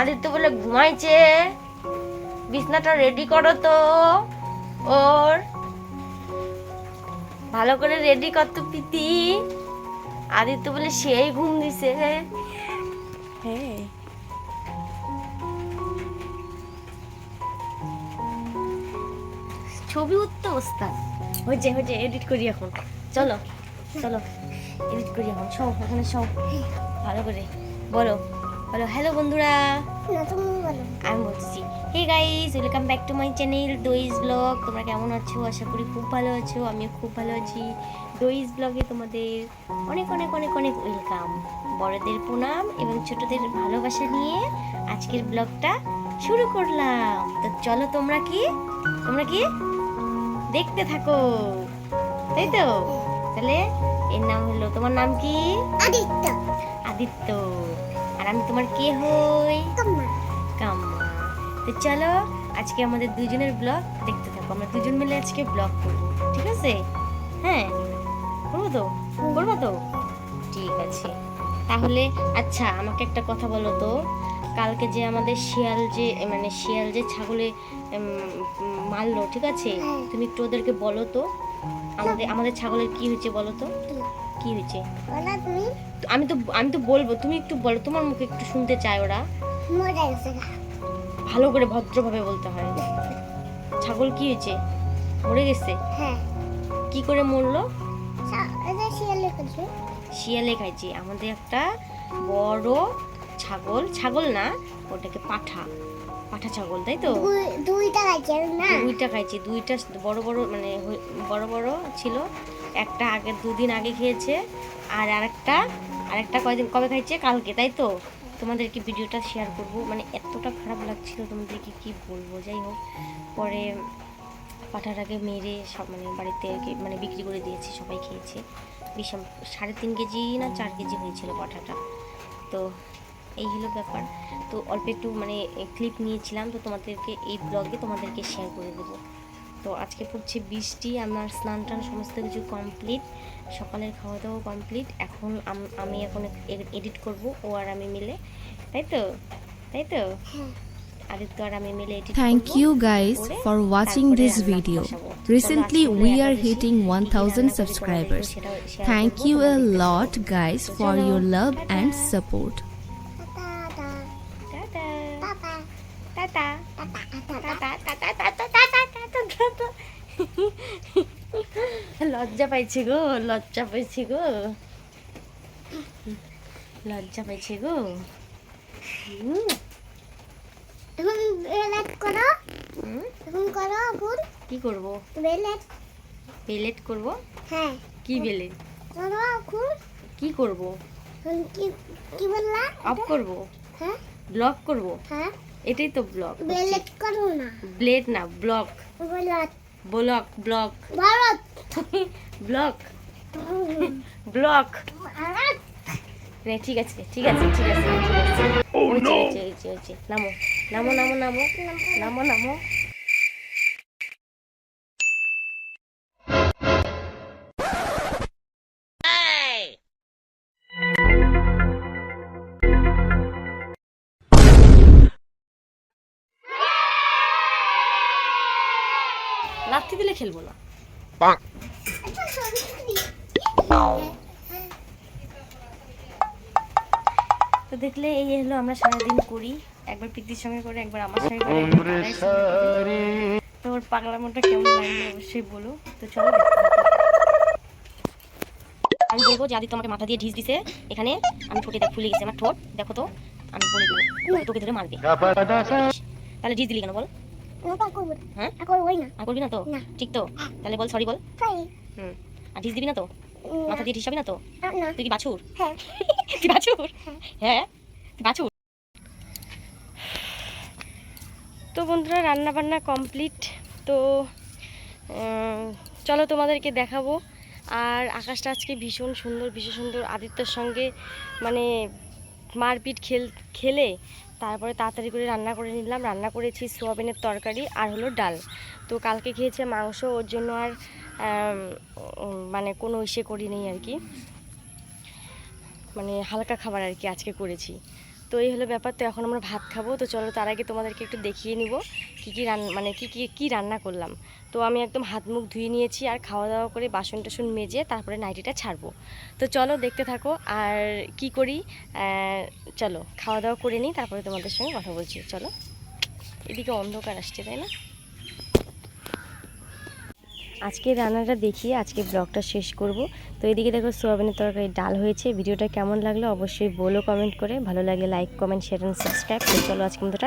আদিত্য বলে ঘুমাইছে। বিছনাটা রেডি করো তো ওর। ভালো করে রেডি কর তো পিতি আদিত্য বলে সেই ঘুম দিছে। হ্যাঁ। ছবি উঠতে ওস্তাদ। হয়েছে হয়েছে এডিট করি এখন। চলো চলো এডিট করি এখন। সব ওখানে সব ভালো করে বলো বলো হ্যালো বন্ধুরা। আমি বলছি hey guys welcome back to my channel ডোইজ blog তোমরা কেমন আছো? আশা করি খুব ভালো আছো আমিও খুব ভালো আছি। ডোইজ ব্লগে তোমাদের অনেক অনেক অনেক অনেক ওয়েলকাম বড়দের প্রণাম এবং ছোটদের ভালোবাসা নিয়ে আজকের ব্লগটা শুরু করলাম। তো চলো তোমরা কি? তোমরা কি? দেখতে থাকো। তাই তো? তাহলে এর নাম হলো তোমার নাম কি? আদিত্য। আদিত্য। আর আমি তোমার কে হই? কাম্মা। তো চলো আজকে আমাদের দুজনের ব্লগ দেখতে থাকো। আমরা দুজন মিলে আজকে ব্লগ করব ঠিক আছে? হ্যাঁ? করব তো? করব তো? ঠিক আছে। তাহলে আচ্ছা আমাকে একটা কথা বলো তো। কালকে যে আমাদের শিয়াল যে মানে শিয়াল যে ছাগলে মারলো ঠিক আছে? হ্যাঁ। তুমি একটু ওদেরকে বলো তো আমাদের আমাদের ছাগলের কি হয়েছে বলো তো? কি? হয়েছে? আমি তো আমি তো বলব তুমি একটু বলো তোমার মুখে একটু শুনতে চাই ওরা। ভালো করে ভদ্রভাবে বলতে হয়। ছাগল কি হয়েছে? মরে গেছে? হ্যাঁ। কি করে মরলো? শিয়ালে খাইছে। আমাদের একটা বড় ছাগল ছাগল না ওটাকে পাঠা পাঠা ছাগল তাই তো? দুইটা গাছে না? দুইটা খাইছে দুইটা বড় বড় মানে বড় বড় ছিল একটা আগে দুদিন আগে খেয়েছে আর আরেকটা আরেকটা কয়দিন কবে খাইছে? কালকে তাই তো? তোমাদেরকে ভিডিওটা শেয়ার করব। মানে এতটা খারাপ লাগছিল তোমাদেরকে কি বলব? যাই হোক পরে পাঠাটাকে মেরে সব মানে বাড়িতে মানে বিক্রি করে দিয়েছে সবাই খেয়েছে। বিশাল সাড়ে তিন কেজি না চার কেজি হয়েছিল পাঠাটা। তো এই হলো ব্যাপার। তো অল্প একটু মানে ক্লিপ নিয়েছিলাম তো তোমাদেরকে এই ব্লগে তোমাদেরকে শেয়ার করে দেবো। তো আজকে পড়ছে বৃষ্টি আমার স্নান টান সমস্ত কিছু কমপ্লিট সকালের খাওয়া দাওয়া কমপ্লিট এখন আমি এখন এডিট করব ও আর আমি মিলে। তাই তো? তাই তো? হ্যাঁ। আদিত্য আর আমি মিলে edit Thank you guys for watching this video. Recently, we are hitting 1000 subscribers. Thank you a lot, guys, for your love and support. লজ্জা পাইছে গো লজ্জা পাইছে গো। লজ্জা পাইছে গো। এখন বেলেট করো। এখন করো এখন কি করব? বেলেট বেলেট করব? হ্যাঁ। কি বেলেট করো এখন কি করব? এখন কি কি বললা? অফ করব? হ্যাঁ। ব্লক করব? হ্যাঁ। এটাই তো ব্লক ব্লেড করো না। ব্লেড না block block block Bharat block block রে নে, ঠিক আছে ঠিক আছে ঠিক আছে ঠিক আছে। হয়েছে। নামো নামো নামো। নামো। নামো নামো। লাথি দিলে খেলব না। তো দেখলে এই হলো আমরা সারাদিন করি। একবার প্রীতির সঙ্গে করে একবার আমার সঙ্গে করে তো ওর পাগলামোটা কেমন লাগল অবশ্যই বলো। তো চলো আমি বলব যে আদি তোমাকে মাথা দিয়ে ঢিস দিছে। এখানে আমি ঠোঁটে দেখ ফুলে গেছে আমার ঠোঁট। দেখো তো আমি বলে দেবো। তোকে- ধরে মারবে। তাহলে ঢিস দিলি কেন বল। হ্যাঁ? আর করবি না? তো? ঠিক তো? তাহলে বল সরি বল। হুম। আর ঢিস দিবি না তো? মাথা দিয়ে ঢিস না তো? তুই কি বাছুর? হ্যাঁ। তুই বাছুর? হ্যাঁ। তুই বাছুর? তো বন্ধুরা রান্না বান্না কমপ্লিট তো চলো তোমাদেরকে দেখাবো। আর আকাশটা আজকে ভীষণ সুন্দর ভীষণ সুন্দর। আদিত্যর সঙ্গে মানে মারপিট খেল খেলে তারপরে তাড়াতাড়ি করে রান্না করে নিলাম। রান্না করেছি সোয়াবিনের তরকারি আর হলো ডাল। তো কালকে খেয়েছে মাংস, ওর জন্য আর মানে কোনো ইসে করি নেই আর কি। মানে হালকা খাবার আর কি আজকে করেছি। তো এই হলো ব্যাপার। তো এখন আমরা ভাত খাব। তো চলো তার আগে তোমাদেরকে একটু দেখিয়ে নিব কী কী রান্না মানে কী কী কী রান্না করলাম। তো আমি একদম হাত মুখ ধুয়ে নিয়েছি আর খাওয়া দাওয়া করে বাসন টাসন মেজে তারপরে নাইটিটা ছাড়বো। তো চলো দেখতে থাকো আর কি করি চলো খাওয়া দাওয়া করে নিই, তারপরে তোমাদের সঙ্গে কথা বলছি। চলো। এদিকে অন্ধকার আসছে, তাই না? আজকে রান্নাটা দেখিয়ে আজকে ব্লগটা শেষ করব। তো এদিকে দেখো সোয়াবিনের তরকারি ডাল হয়েছে, ভিডিওটা কেমন লাগল অবশ্যই বলো কমেন্ট করে, ভালো লাগলে like comment share and subscribe চলো আজকে মতো